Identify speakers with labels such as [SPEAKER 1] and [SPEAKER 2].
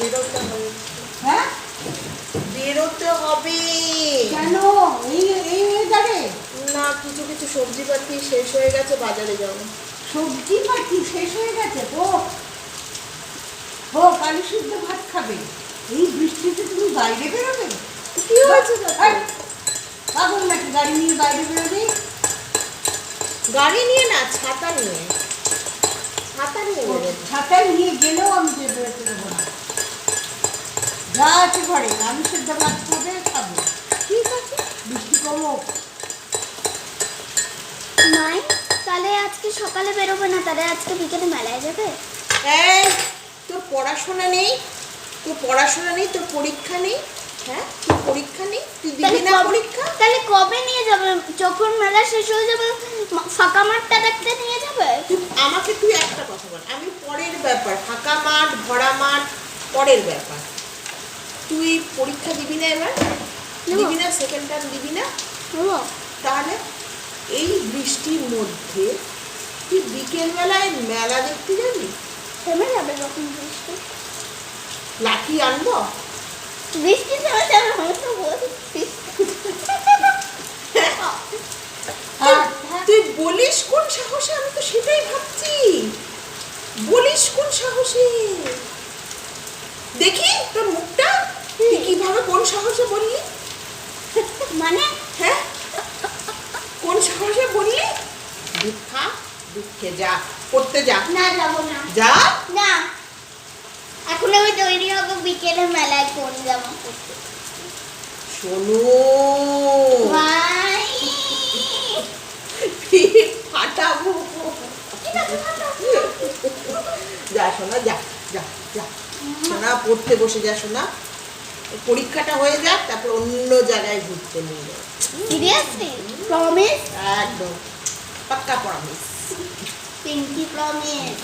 [SPEAKER 1] বেরোতে হবে।
[SPEAKER 2] হ্যাঁ?
[SPEAKER 1] বেরোতে হবে।
[SPEAKER 2] কেন? এই এই ওয়েদারে
[SPEAKER 1] না কিছু কিছু সবজিপাতি শেষ হয়ে গেছে বাজারে যাব।
[SPEAKER 2] সবজি পাতি শেষ হয়ে গেছে? হোক আলু সিদ্ধ ভাত খাবে। এই বৃষ্টিতে তুমি বাইরে বেরোবে?
[SPEAKER 1] কি হয়েছে
[SPEAKER 2] পাগল নাকি? গাড়ি নিয়ে বাইরে বেরোবে?
[SPEAKER 1] গাড়ি নিয়ে না ছাতা নিয়ে। ছাতা নিয়ে
[SPEAKER 2] ছাতা নিয়ে গেলেও আমি যে বেরোতে দেবো না। যা আছে ঘরে আলু সিদ্ধ ভাত খাবে খাবে।
[SPEAKER 1] ঠিক আছে।
[SPEAKER 2] বৃষ্টি কমুক
[SPEAKER 3] মাই তাহলে আজকে সকালে বেরোবে না তাহলে আজকে বিকেলে মেলায় যাবে?
[SPEAKER 1] এই তোর পড়াশোনা নেই? তোর পড়াশোনা নেই? তোর পরীক্ষা নেই? হ্যাঁ তোর পরীক্ষা নেই? তুই দিবি না পরীক্ষা?
[SPEAKER 3] তাহলে কবে নিয়ে যাবে? যখন মেলা শেষ হয়ে যাবে ফাঁকা মাঠটা দেখতে নিয়ে যাবে?
[SPEAKER 1] আমাকে তুই একটা কথা বল। আমি পরের ব্যাপার ফাঁকা মাঠ ভরা মাঠ পরের ব্যাপার। তুই পরীক্ষা দিবি না এবার? দিবি না? সেকেন্ড টার্ম দিবি না? তাহলে এই বৃষ্টির মধ্যে তুই বিকেলবেলায় মেলা দেখতে যাবি?
[SPEAKER 3] থেমে যাবে যখন বৃষ্টি।
[SPEAKER 1] লাঠি আনব?
[SPEAKER 3] বৃষ্টি থেমে যাবে
[SPEAKER 2] আর
[SPEAKER 1] তুই বলিস কোন সাহসে? আমি তো সেটাই ভাবছি। বলিস কোন সাহসে? দেখি তোর মুখটা তুই কীভাবে কোন সাহসে বললি
[SPEAKER 3] মানে
[SPEAKER 1] হ্যাঁ কোন সাহসে বললি দুঃখা দুঃখে যা যা।
[SPEAKER 3] না যাব না।
[SPEAKER 1] যা?
[SPEAKER 3] না। এখন আমি তৈরি হব বিকেলে মেলায় পরতে
[SPEAKER 1] শোনো। ফাটাবো। যা শোনা যা যা যা। শোনা পড়তে বসে যা শোনা পরীক্ষাটা হয়ে যাক তারপর অন্য জায়গায় ঘুরতে নিয়ে
[SPEAKER 3] প্রমিস
[SPEAKER 1] একদম। Pakka promise.
[SPEAKER 3] Pinky promise.